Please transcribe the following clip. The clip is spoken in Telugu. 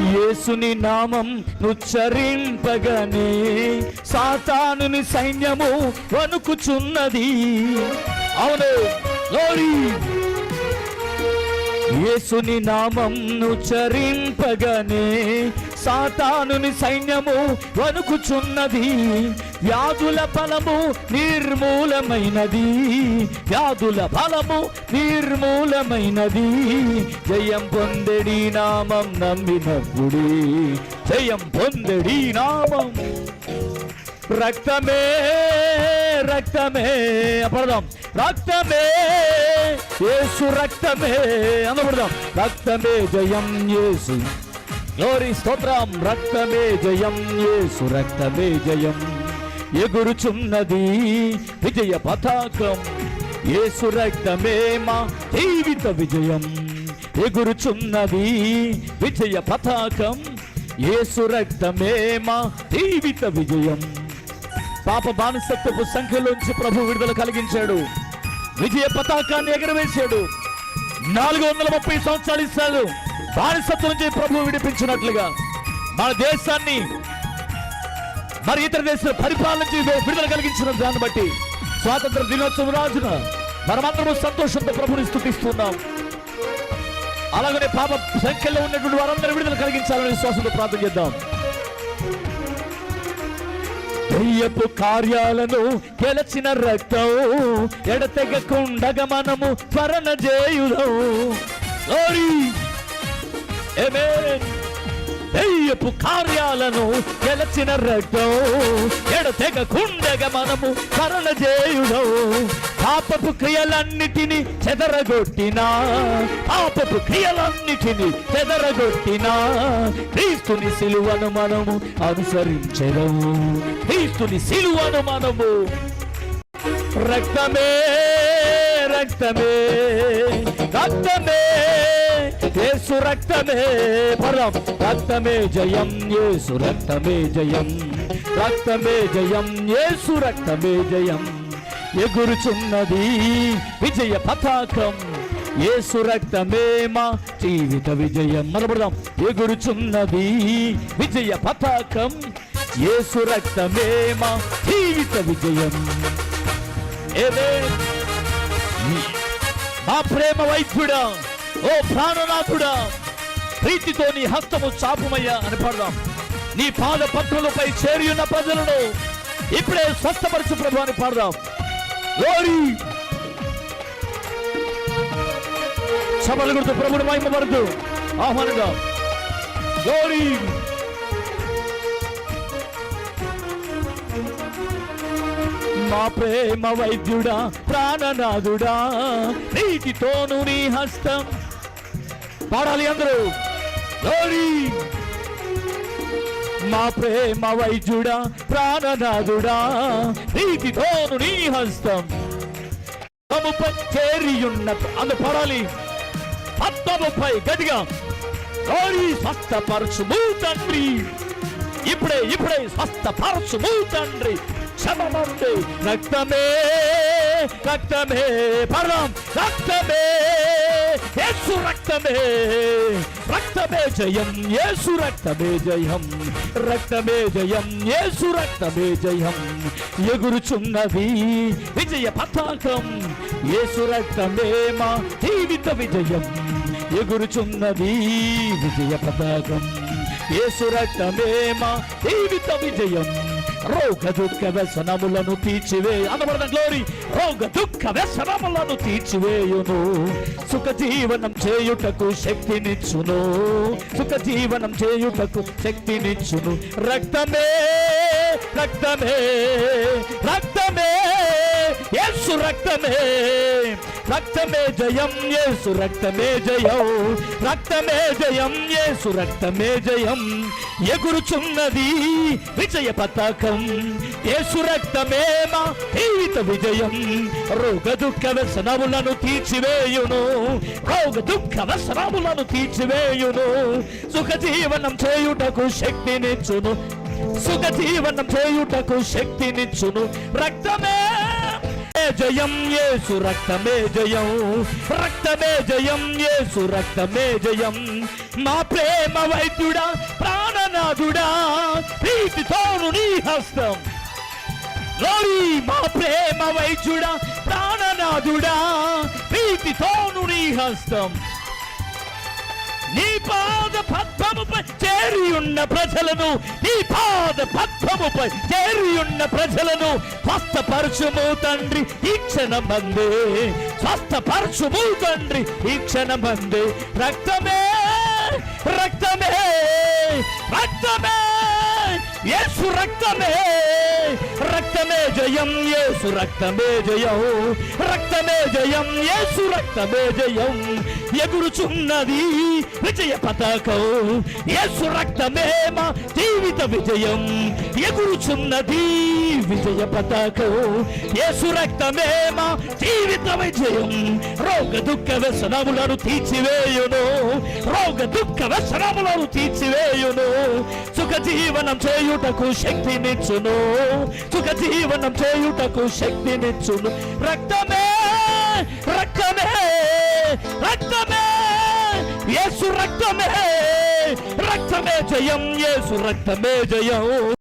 యేసుని నామం నుచ్చరింపగనే సాతానుని సైన్యము వణుకుచున్నది. అవును. లోరీ యేసుని నామం నుచ్చరింపగనే సాతానుని సైన్యము వణుకుచున్నది. వ్యాధుల ఫలము నిర్మూలమైనది. వ్యాధుల ఫలము నిర్మూలమైనది. జయం పొందడి నామం నమ్మినప్పుడే జయం పొందడి నామం. రక్తమే రక్తమే. పడదాం రక్తమే. యేసు రక్తమే. అందపడదాం. రక్తమే జయం యేసు. గ్లోరీ స్తోత్రం. రక్తమే జయం యేసు. రక్తమే జయం ఎగురుచున్నది. విజయ పతాకం. యేసు రక్తమే మా జీవిత విజయం ఎగురుచున్నది. విజయ పతాకం. యేసు రక్తమే మా జీవిత విజయం పాప బానిసత్వపు సంఖ్యలోంచి ప్రభు విడుదల కలిగించాడు. విజయ పతాకాన్ని ఎగరవేశాడు. నాలుగు వందల ముప్పై సంవత్సరాలు ఇస్తాడు. బానిసత్వం నుంచి ప్రభు విడిపించినట్లుగా. మన దేశాన్ని మరి ఇతర దేశ పరిపాలన విడుదల కలిగించిన దాన్ని బట్టి స్వాతంత్ర దినోత్సవం రాజున మనమందరము సంతోషంతో ప్రభుని స్థుతిస్తున్నాం. అలాగనే పాప సంఖ్యలో ఉన్నటువంటి వారందరూ విడుదల కలిగించాలని విశ్వాసంతో ప్రార్థన చేద్దాం. దెయ్యపు కార్యాలను గెలచిన రక్తం ఎడతెగకుండగ మనము త్వరణ చేయుదం. దెయ్యపు కార్యాలను గెలచిన రక్తం ఎడతెగకుండగ మనము త్వరణ చేయుదం. పాపపు క్రియలన్నిటిని చెదరగొట్టినా పాపపు క్రియలన్నిటిని చెదరగొట్టినా క్రీస్తుని సిలువను మనము అనుసరించదము. క్రీస్తుని సిలువను మనము రక్తమే రక్తమే రక్తమే యేసు రక్తమే పరం రక్తమే జయం యేసు రక్తమే జయం రక్తమే జయం యేసు రక్తమే జయం. ఎగురుచున్నది. విజయ పతాకం ఏసు రక్తమేమా జీవిత విజయం. మనబడదాం ఎగురుచున్నది. విజయ పతాకం ఏసు రక్తమేమా జీవిత విజయం. ఏమే? మా ప్రేమ వైద్యుడా ఓ ప్రాణనాథుడా ప్రీతితో నీ హస్తము చాపుమయ్యా అని పడదాం. నీ పాద పత్రులపై చేరియున్న ప్రజలను ఇప్పుడే స్వస్థపరచు ప్రభు అని పాడదాం. సభలు గుర్తు ప్రభుడు మహిమపడుతూ ఆహ్వానంగా. లోరీ మా ప్రేమ వైద్యుడా ప్రాణనాథుడా నీటితోను నీ హస్తం. పాడాలి అందరూ. Glory! మా ప్రేమ వైద్యుడా ప్రాణనాథుడా నీటితోను నీ హస్తం. తముపై చేరియున్న అందు పడాలి పద్మముపై గట్టిగా గౌరీ స్వస్థపరచుము తండ్రి ఇప్పుడే ఇప్పుడే స్వస్థపరచుము తండ్రి క్షమమంది రక్తమే రక్తమే పరం రక్తమే. యేసు రక్తమే. రక్తమే జయం యేసు రక్తమే జయం. రక్తమే జయం యేసు రక్తమే జయం. ఎగురుచున్నది విజయ పతాకం. యేసు రక్తమే మా జీవిత విజయం. ఎగురుచున్నది విజయ పతాకం. యేసు రక్తమే మా జీవిత విజయం. రోగ దుఃఖ వ్యసనములను తీర్చివే అనబడిన గ్లోరీ రోగ దుఃఖ వ్యసనములను తీర్చివేయును. సుఖ జీవనం చేయుటకు శక్తినిచ్చును. సుఖ జీవనం చేయుటకు శక్తినిచ్చును. రక్తమే రక్తమే రక్తమే యేసు రక్తమే. రక్తమే జయం యేసు రక్తమే జయం. రక్తమే జయం యేసు రక్తమే జయం. ఎగురుచున్నది విజయ పతాకం. యేసు రక్తమే మా జీవిత విజయం. రోగ దుఃఖ వ్యసనములను తీర్చివేయును. రోగ దుఃఖ వ్యసనములను తీర్చివేయును. సుఖ జీవనం చేయుటకు శక్తినిచ్చును. సుఖ జీవనం చేయుటకు శక్తినిచ్చును. రక్తమే జయం యేసు రక్తమే జయం. రక్తమే జయం యేసు రక్తమే జయం. మా ప్రేమ వైద్యుడా ప్రాణనాథుడా ప్రీతితోను నీ హస్తం. గ్లోరీ మా ప్రేమ వైద్యుడా ప్రాణనాథుడా ప్రీతితోను నీ హస్తం. నీ పాద పద్మముపై చేరి ఉన్న ప్రజలను నీ పాద పద్మముపై చేరి ఉన్న ప్రజలను స్వస్థపరచుము తండ్రి ఈ క్షణమందే స్వస్థపరచుము తండ్రి ఈ క్షణమందే రక్తమే రక్తమే రక్తమే యేసు రక్తమే రక్తమే జయం యేసు రక్తమే జయం రక్తమే జయం యేసు రక్తమే జయం. ఎగురుచున్నది విజయ పతాకం. యేసు రక్తమే మా జీవిత విజయం. ఎగురుచున్నది విజయ పతాకం. యేసు రక్తమే మా జీవిత విజయం. రోగ దుఃఖ వ్యసనములను తీర్చివేయును. రోగ దుఃఖ వ్యసనములను తీర్చివేయును. సుఖ జీవనం చేయుటకు శక్తినిచ్చును. సుఖ జీవనం చేయుటకు శక్తినిచ్చును. రక్తమే రక్త రక్తమే! యేసు రక్తమే! రక్తమే జయం యేసు రక్తమే జయం.